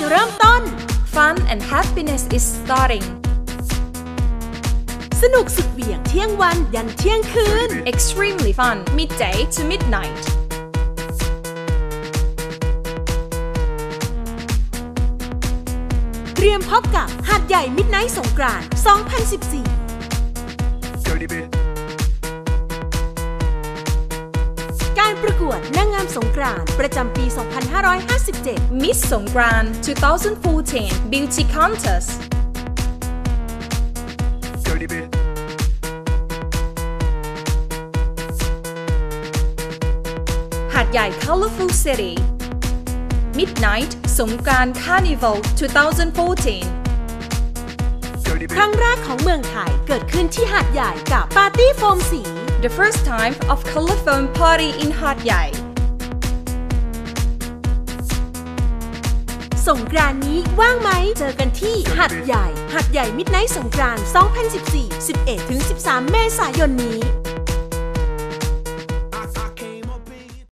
จะเริ่มต้น Fun and Happiness is Starting สนุกสุดเหวี่ยงเที่ยงวันยันเที่ยงคืน Extremely fun midday to midnight เตรียมพบกับหาดใหญ่มิดไนท์สงกรานต์2014 วดนางงามสงกรานต์ประจำปี 2557 Miss Songkran 2014 Beauty Contest Dirty bit. หาดใหญ่ Colorful City Midnight Songkran Carnival 2014 Dirty ครั้ง bit. แรกของเมืองไทยเกิดขึ้นที่หาดใหญ่กับปาร์ตี้โฟมสี The first time of Color Foam Party in Hat Yai สงกรานต์นี้ว่างไหม เจอกันที่หัดใหญ่ หัดใหญ่มิดไนท์สงกรานต์2014 11-13 เมษายนนี้